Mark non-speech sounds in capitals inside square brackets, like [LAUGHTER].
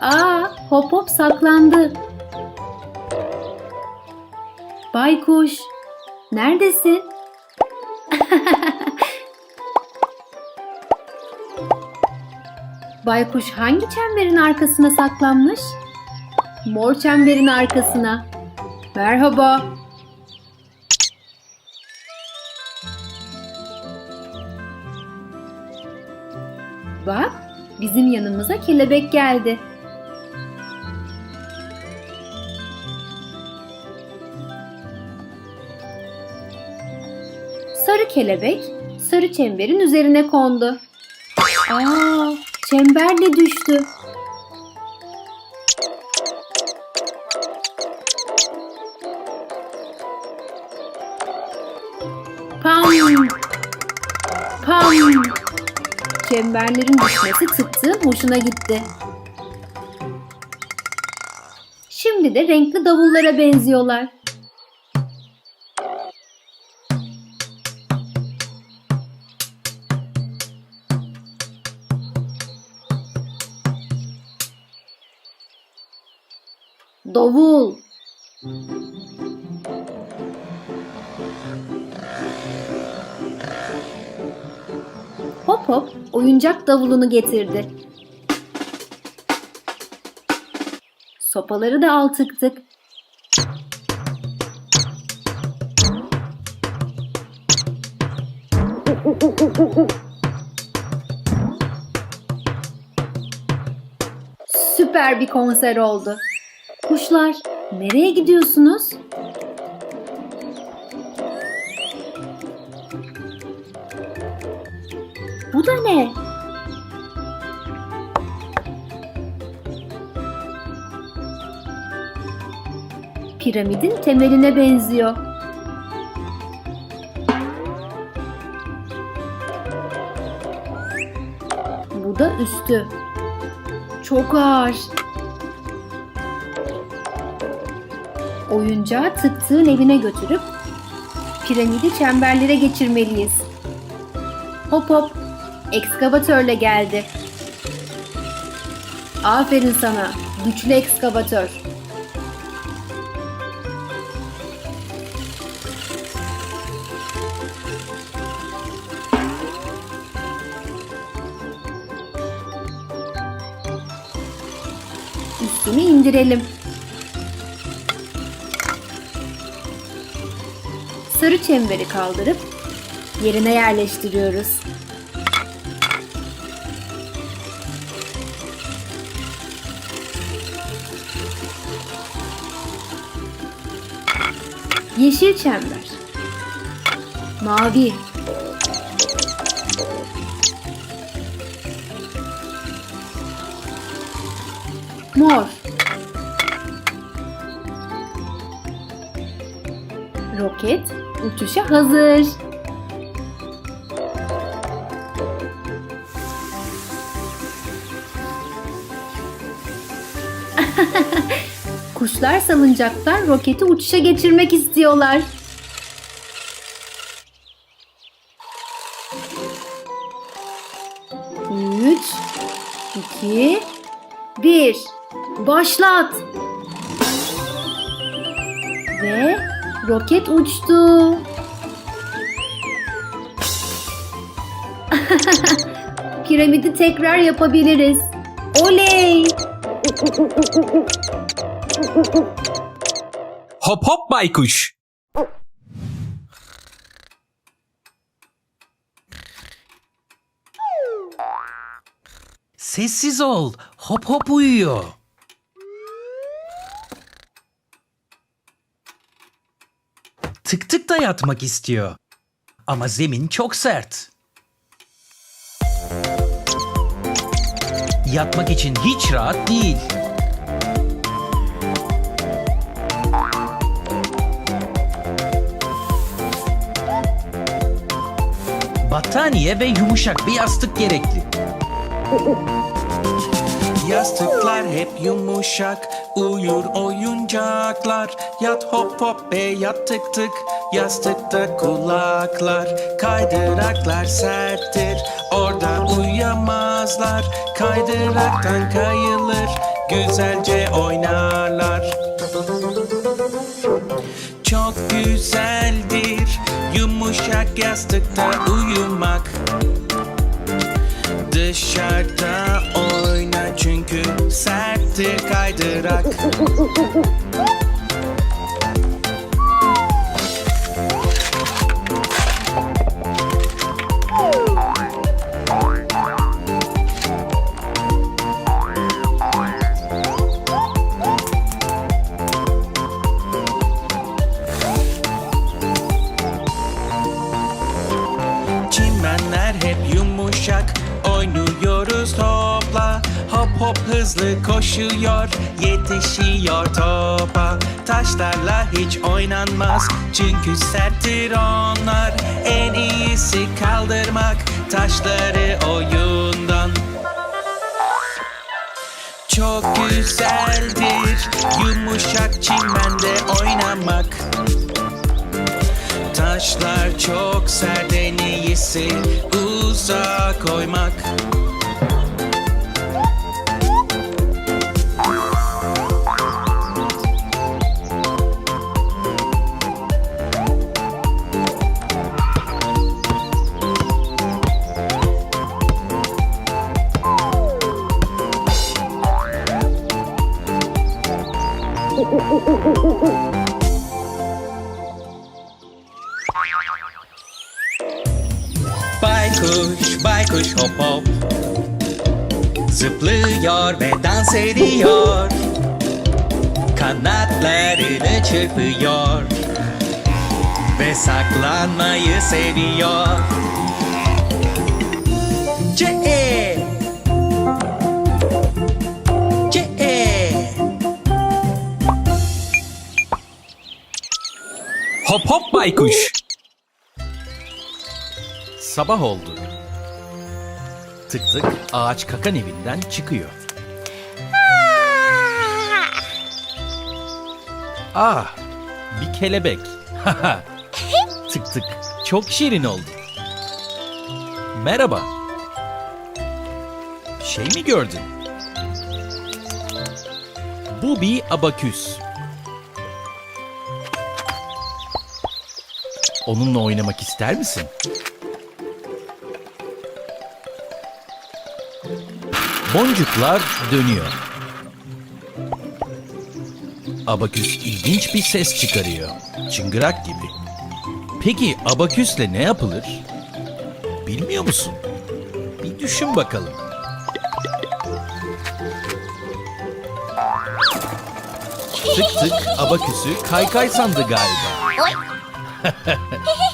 Aa, hop hop saklandı. Baykuş, neredesin? Baykuş hangi çemberin arkasına saklanmış? Mor çemberin arkasına. Merhaba. Bak, bizim yanımıza kelebek geldi. Sarı kelebek sarı çemberin üzerine kondu. Aa, çember de düştü. Pam! Pam! Çemberlerin düşmesi tıktığın hoşuna gitti. Şimdi de renkli davullara benziyorlar. Davul. Hop hop oyuncak davulunu getirdi. Sopaları da al tık tık. Süper bir konser oldu. Kuşlar, nereye gidiyorsunuz? Bu da ne? Piramidin temeline benziyor. Bu da üstü. Çok ağır. Oyuncağı tıktığın evine götürüp piramidi çemberlere geçirmeliyiz. Hop hop, ekskavatörle geldi. Aferin sana, güçlü ekskavatör. Üstünü indirelim. Sarı çemberi kaldırıp yerine yerleştiriyoruz. Yeşil çember. Mavi. Mor. Roket uçuşa hazır. [LAUGHS] Kuşlar salıncaktan roketi uçuşa geçirmek istiyorlar. Üç, iki, bir. Başlat. Ve roket uçtu. [LAUGHS] Piramidi tekrar yapabiliriz. Oley! Hop hop baykuş. Sessiz ol. Hop hop uyuyor. Tık tık da yatmak istiyor. Ama zemin çok sert. Yatmak için hiç rahat değil. Battaniye ve yumuşak bir yastık gerekli. Yastıklar hep yumuşak Uyur oyuncaklar Yat hop hop be yat tık tık Yastıkta kulaklar Kaydıraklar serttir Orada uyuyamazlar Kaydıraktan kayılır güzelce oynarlar. Çok güzeldir yumuşak yastıkta uyumak. Dışarıda oyna çünkü serttir kaydırak. Çimenler hep yumuşak Oynuyoruz topla. Hop hop hızlı koşuyor Yetişiyor topa. Taşlarla hiç oynanmaz Çünkü serttir onlar. En iyisi kaldırmak Taşları oyundan. Çok güzeldir Yumuşak çimende oynamak. Taşlar çok sert en iyisi uzak koymak Baykuş, baykuş hop hop. Zıplıyor ve dans ediyor. Kanatlarını çırpıyor. Ve saklanmayı seviyor Hop hop baykuş. Sabah oldu. Tık tık ağaç kakan evinden çıkıyor. Ah, bir kelebek. [LAUGHS] Tık tık çok şirin oldu. Merhaba. Şey mi gördün? Bu bir abaküs. Onunla oynamak ister misin? Boncuklar dönüyor. Abaküs ilginç bir ses çıkarıyor. Çıngırak gibi. Peki abaküsle ne yapılır? Bilmiyor musun? Bir düşün bakalım. Tık tık abaküsü kaykay sandı galiba. Hehehe [LAUGHS]